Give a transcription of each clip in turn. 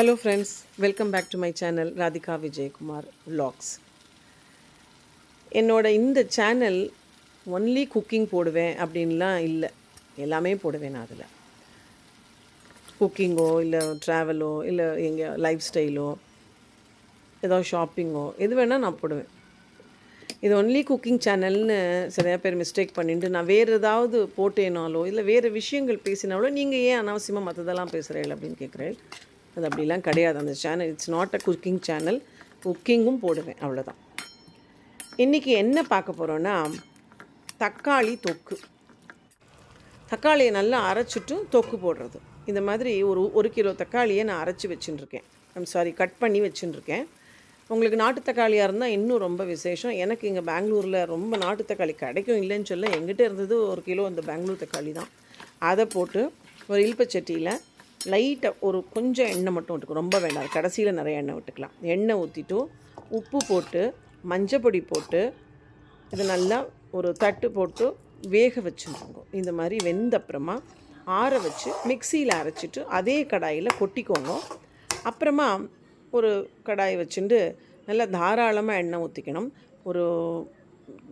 Hello friends welcome back to my channel Radhika Vijayakumar vlogs என்னோட இந்த channel only cooking போடுவேன் அப்படின்லாம் இல்லை. எல்லாமே போடுவேன் நான் அதில். குக்கிங்கோ இல்லை ட்ராவலோ இல்லை எங்கள் லைஃப் ஸ்டைலோ ஏதோ ஷாப்பிங்கோ எது வேணால் நான் போடுவேன். இது ஒன்லி குக்கிங் சேனல்னு சில பேர் மிஸ்டேக் பண்ணிட்டு நான் வேறு ஏதாவது போட்டேனாலோ இல்லை வேறு விஷயங்கள் பேசினாலோ நீங்கள் ஏன் அனாவசியமாக மற்றதெல்லாம் பேசுகிறீர்கள் அப்படின்னு கேட்குறேன். அது அப்படிலாம் கிடையாது. அந்த channel it's not a cooking channel குக்கிங்கும் போடுவேன் அவ்வளோதான் இன்றைக்கி என்ன பார்க்க போகிறோன்னா தக்காளி தொக்கு. தக்காளியை நல்லா அரைச்சிட்டு தொக்கு போடுறது. இந்த மாதிரி ஒரு ஒரு கிலோ தக்காளியை நான் அரைச்சி வச்சுட்டுருக்கேன் ஐம் சாரி கட் பண்ணி வச்சுட்டுருக்கேன் உங்களுக்கு நாட்டு தக்காளியாக இருந்தால் இன்னும் ரொம்ப விசேஷம். எனக்கு இங்கே பெங்களூரில் ரொம்ப நாட்டு தக்காளி கிடைக்கும் இல்லைன்னு சொல்ல எங்கிட்ட இருந்தது ஒரு கிலோ அந்த பெங்களூர் தக்காளி தான். அதை போட்டு ஒரு இல்பச்சட்டியில் லைட்டாக ஒரு கொஞ்சம் எண்ணெய் மட்டும் விட்டுக்கும் ரொம்ப வேண்டாம். கடைசியில் நிறைய எண்ணெய் விட்டுக்கலாம். எண்ணெய் ஊற்றிட்டு உப்பு போட்டு மஞ்சப்பொடி போட்டு இது நல்லா ஒரு தட்டு போட்டு வேக வச்சுருக்கோங்க இந்த மாதிரி வெந்த அப்புறமா ஆற வச்சு மிக்சியில் அரைச்சிட்டு அதே கடாயில் கொட்டிக்கோங்க. அப்புறமா ஒரு கடாய் வச்சுட்டு நல்லா தாராளமாக எண்ணெய் ஊற்றிக்கணும் ஒரு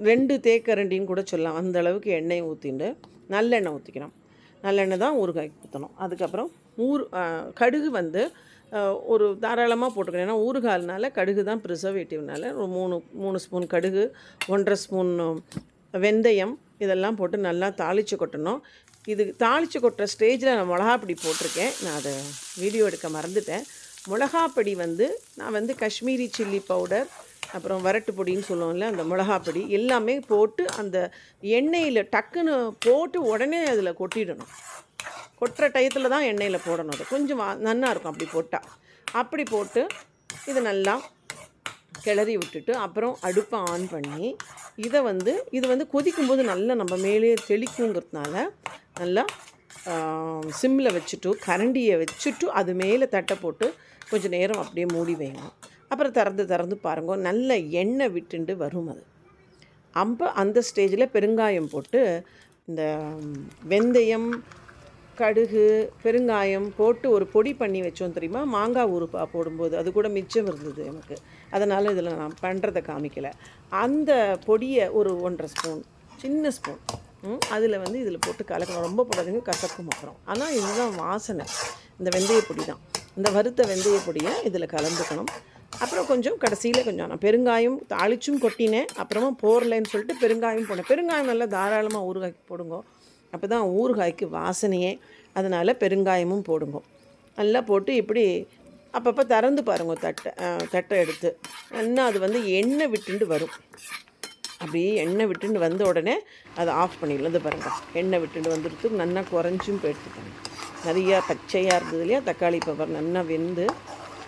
ரெண்டு தேக்கரண்டின்னு கூட சொல்லலாம். அந்த அளவுக்கு எண்ணெய் ஊற்றிட்டு நல்லெண்ணெய் ஊற்றிக்கணும் நல்லெண்ணெய் தான் ஊறுகாய்க்கு ஊற்றணும் அதுக்கப்புறம் ஊர் கடுகு வந்து ஒரு தாராளமாக போட்டுக்கணும். ஏன்னா ஊறுகால்னால கடுகு தான் ப்ரிசர்வேட்டிவ்னால ஒரு மூணு மூணு ஸ்பூன் கடுகு ஒன்றரை ஸ்பூன் வெந்தயம் இதெல்லாம் போட்டு நல்லா தாளித்து கொட்டணும். இது தாளித்து கொட்டுற ஸ்டேஜில் நான் மிளகாப்பொடி போட்டிருக்கேன். நான் அதை வீடியோ எடுக்க மறந்துட்டேன். மிளகாப்பொடி வந்து நான் வந்து காஷ்மீரி சில்லி பவுடர் அப்புறம் வரட்டு பொடின்னு சொல்லுவோம்ல அந்த மிளகாப்பொடி எல்லாமே போட்டு அந்த எண்ணெயில் டக்குன்னு போட்டு உடனே அதில் கொட்டிடணும். கொட்டுற டயத்தில் தான் எண்ணெயில் போடணும் அது. கொஞ்சம் வா நன்னா இருக்கும் அப்படி போட்டால் அப்படி போட்டு இது நல்லா கிளறி விட்டுட்டு அப்புறம் அடுப்பை ஆன் பண்ணி இதை வந்து இது வந்து கொதிக்கும்போது நல்லா நம்ம மேலே தெளிக்குங்கிறதுனால நல்லா சிம்மில் வச்சுட்டு கரண்டியை வச்சுட்டு அது மேலே தட்டை போட்டு கொஞ்சம் நேரம் அப்படியே மூடி வைங்க. அப்புறம் திறந்து திறந்து பாருங்க நல்ல எண்ணெய் விட்டுண்டு வரும் அது. அப்போ அந்த ஸ்டேஜில் பெருங்காயம் போட்டு இந்த வெந்தயம் கடுகு பெருங்காயம் போட்டு ஒரு பொடி பண்ணி வச்சோம் தெரியுமா? மாங்காய் ஊறுப்பா போடும்போது. அது கூட மிச்சம் இருந்தது எனக்கு. அதனால் இதில் நான் பண்ணுறதை காமிக்கலை. அந்த பொடியை ஒரு ஒன்றரை ஸ்பூன் சின்ன ஸ்பூன் அதில் வந்து இதில் போட்டு கலக்கணும். ரொம்ப போடாதீங்க கசக்கும் அப்புறம். ஆனால் இதுதான் வாசனை. இந்த வெந்தய பொடி தான். இந்த வறுத்த வெந்தய பொடியை இதில் கலந்துக்கணும். அப்புறம் கொஞ்சம் கடைசியில் கொஞ்சம் நான் பெருங்காயம் தாளிச்சும் கொட்டினேன். அப்புறமா போரலைன்னு சொல்லிட்டு பெருங்காயம் போனேன் பெருங்காயம் நல்லா தாராளமாக ஊறுகாய்க்கு போடுங்க. அப்போ தான் ஊறுகாய்க்கு வாசனையே. அதனால் பெருங்காயமும் போடுங்க. நல்லா போட்டு இப்படி அப்பப்போ திறந்து பாருங்க தட்டை தட்டை எடுத்து. இன்னும் அது வந்து எண்ணெய் விட்டுண்டு வரும். அப்படியே எண்ணெய் விட்டுண்டு வந்த உடனே அதை ஆஃப் பண்ணிடலாம். இது பாருங்க. எண்ணெய் விட்டுண்டு வந்துடுத்து நல்லா குறைஞ்சும் போயிட்டுருக்காங்க நிறையா பச்சையாக இருந்தது இல்லையா? தக்காளி பவர் நல்லா வெந்து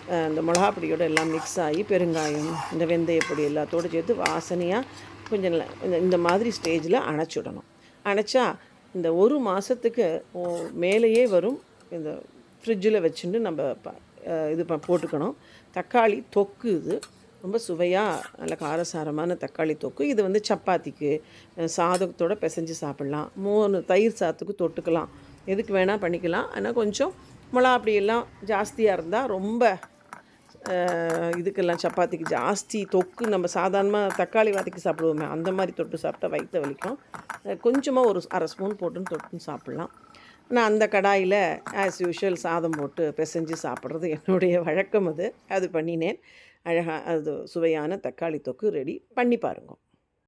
அந்த மிளகா மிளகாப்பொடியோட எல்லாம் மிக்ஸ் ஆகி பெருங்காயம் இந்த வெந்தய பொடி எல்லாத்தோடு சேர்த்து வாசனையாக கொஞ்சம் இந்த- இந்த மாதிரி ஸ்டேஜில் அணைச்சிடணும் அணைச்சா இந்த ஒரு மாதத்துக்கு மேலேயே வரும். இந்த ஃப்ரிட்ஜில் வச்சுட்டு நம்ம ப- இது ப- போட்டுக்கணும். தக்காளி தொக்கு இது. ரொம்ப சுவையாக நல்ல காரசாரமான தக்காளி தொக்கு. இது வந்து சப்பாத்திக்கு அஹ், சாதத்தோட பிசைஞ்சு சாப்பிட்லாம். மூணு தயிர் சாதத்துக்கு தொட்டுக்கலாம். எதுக்கு வேணால் பண்ணிக்கலாம். ஆனால் கொஞ்சம் மிளகா அப்படியெல்லாம் ஜாஸ்தியாக இருந்தால் ரொம்ப இதுக்கெல்லாம் சப்பாத்திக்கு ஜாஸ்தி தொக்கு. நம்ம சாதாரணமாக தக்காளி வாதிக்கு சாப்பிடுவோமே அந்த மாதிரி தொட்டு சாப்பிட்டா வயிற்ற வலிக்கும். கொஞ்சமாக ஒரு அரை ஸ்பூன் போட்டுன்னு தொட்டுன்னு சாப்பிட்லாம். நான் அந்த கடாயில் ஆஸ் யூஷுவல் சாதம் போட்டு பிசைஞ்சு சாப்பிட்றது என்னுடைய வழக்கம் அது. அது பண்ணினேன். அழகாக அது சுவையான தக்காளி தொக்கு ரெடி பண்ணி பாருங்க.